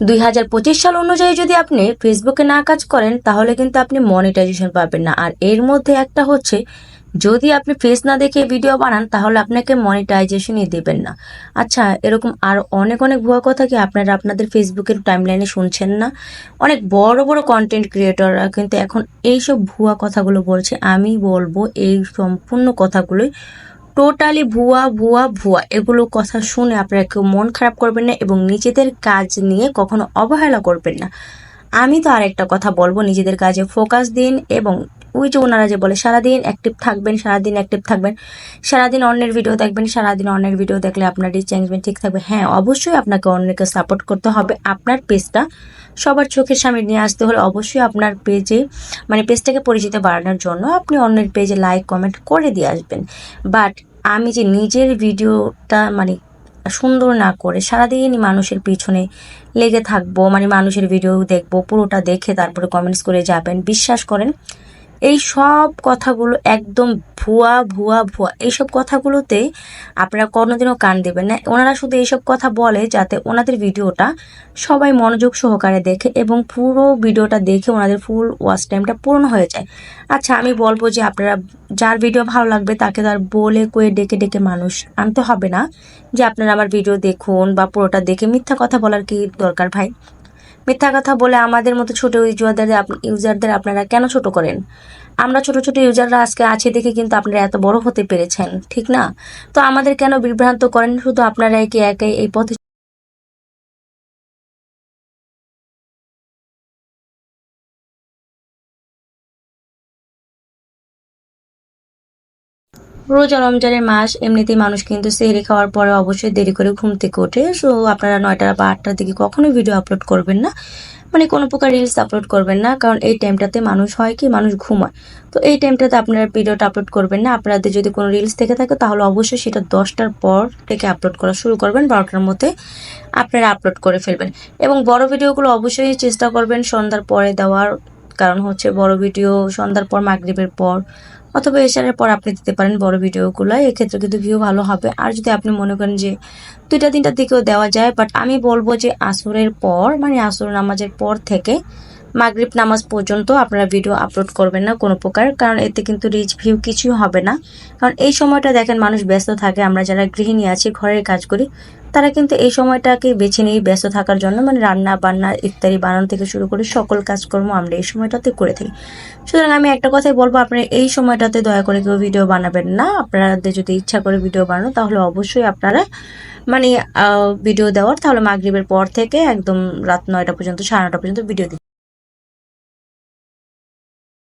দুই হাজার পঁচিশ সাল অনুযায়ী যদি আপনি ফেসবুকে না কাজ করেন, তাহলে কিন্তু আপনি মনিটাইজেশন পাবেন না। আর এর মধ্যে একটা হচ্ছে, যদি আপনি ফেস না দেখে ভিডিও বানান, তাহলে আপনাকে মনিটাইজেশনই দেবেন না। আচ্ছা এরকম আর অনেক অনেক ভুয়া কথা কি আপনারা আপনাদের ফেসবুকের টাইমলাইনে শুনছেন না? অনেক বড় বড় কন্টেন্ট ক্রিয়েটররা কিন্তু এখন এইসব ভুয়া কথাগুলো বলছে। আমি বলব এই সম্পূর্ণ কথাগুলোই টোটালি ভুয়া ভুয়া ভুয়া। এগুলো কথা শুনে আপনারা কেউ মন খারাপ করবেন না এবং নিজেদের কাজ নিয়ে কখনো অবহেলা করবেন না। আমি তো আর একটা কথা বলব, নিজেদের কাজে ফোকাস দিন এবং ওই যে ওনারা যে বলে, সারাদিন অ্যাক্টিভ থাকবেন, সারাদিন অ্যাক্টিভ থাকবেন। সারাদিন অন্যের ভিডিও দেখবেন, সারাদিন অন্যের ভিডিও দেখলে আপনার রিচ এঙ্গেজমেন্ট ঠিক থাকবে। হ্যাঁ অবশ্যই আপনাকে অন্যকে সাপোর্ট করতে হবে। আপনার পেজটা সবার চোখের সামনে নিয়ে আসতে হলে অবশ্যই আপনার পেজে মানে পেজটাকে পরিচিত বাড়ানোর জন্য আপনি অন্যের পেজে লাইক কমেন্ট করে দিয়ে আসবেন। বাট আমি যে নিজের ভিডিওটা মানে সুন্দর না করে সারাদিনই মানুষের পিছনে লেগে থাকব মানে মানুষের ভিডিও দেখব, পুরোটা দেখে তারপরে কমেন্টস করে যাবেন, বিশ্বাস করেন এই সব কথাগুলো একদম ভুয়া ভুয়া ভুয়া। এইসব কথাগুলোতে আপনারা কোনোদিনও কান দেবেন না। ওনারা শুধু এইসব কথা বলে যাতে ওনাদের ভিডিওটা সবাই মনোযোগ সহকারে দেখে এবং পুরো ভিডিওটা দেখে ওনাদের ফুল ওয়াচ টাইমটা পূরণ হয়ে যায়। আচ্ছা আমি বলব যে আপনারা যার ভিডিও ভালো লাগবে তাকে তার বলে কয়ে ডেকে ডেকে মানুষ আনতে হবে না। যে আপনারা আমার ভিডিও দেখুন বা পুরোটা দেখে মিথ্যা কথা বলার কি দরকার ভাই? মিথ্যা কথা বলে আমাদের মতো ছোট ইউজারদের ইউজারদের আপনারা কেন ছোট করেন? আমরা ছোট ছোট ইউজাররা আজকে আছে দেখে কিন্তু আপনারা এত বড় হতে পেরেছেন, ঠিক না? তো আমাদের কেন বিভ্রান্ত করেন? শুধু আপনারা একে একে এই পথে রোজা, রমজানের মাস, এমনিতেই মানুষ কিন্তু সেহরি খাওয়ার পরে অবশ্যই দেরি করে ঘুম থেকে ওঠে। সো আপনারা নয়টা বা আটটার দিকে কখনোই ভিডিও আপলোড করবেন না। মানে কোনো প্রকার রিলস আপলোড করবেন না, কারণ এই টাইমটাতে মানুষ হয় কি? মানুষ ঘুমায়। তো এই টাইমটাতে আপনারা ভিডিওটা আপলোড করবেন না। আপনাদের যদি কোনো রিলস থেকে থাকে, তাহলে অবশ্যই সেটা দশটার পর থেকে আপলোড করা শুরু করবেন, বারোটার মধ্যে আপনারা আপলোড করে ফেলবেন। এবং বড় ভিডিওগুলো অবশ্যই চেষ্টা করবেন সন্ধ্যার পরে দেওয়ার কারণ হচ্ছে বড় ভিডিও সন্ধ্যার পর মাগরীবের পর, অথবা এশারের পর আপনি দিতে পারেন বড় ভিডিওগুলো এক্ষেত্রে কিন্তু ভিউ ভালো হবে। আর যদি আপনি মনে করেন যে দুইটা, তিনটার দিকেও দেওয়া যায় বাট আমি বলব যে আসরের পর মানে আসর নামাজের পর থেকে মাগরিব নামাজ পর্যন্ত আপনারা ভিডিও আপলোড করবেন না কোনো প্রকার, কারণ এতে কিন্তু রিচ ভিউ কিছুই হবে না। কারণ এই সময়টা দেখেন মানুষ ব্যস্ত থাকে, আমরা যারা গৃহিণী আছি, ঘরের কাজ করি, তারা কিন্তু এই সময়টাকে বেছে নিয়ে ব্যস্ত থাকার জন্য মানে রান্না বান্না ইত্যাদি বানানো থেকে শুরু করে সকল কাজকর্ম আমরা এই সময়টাতে করে থাকি। সুতরাং আমি একটা কথাই বলব আপনারা এই সময়টাতে দয়া করে কেউ ভিডিও বানাবেন না। আপনাদের যদি ইচ্ছা করে ভিডিও বানানো, তাহলে অবশ্যই আপনারা মানে ভিডিও দেওয়ার, তাহলে মাগরিবের পর থেকে একদম রাত নয়টা পর্যন্ত, সাড়ে নটা পর্যন্ত ভিডিও দিন।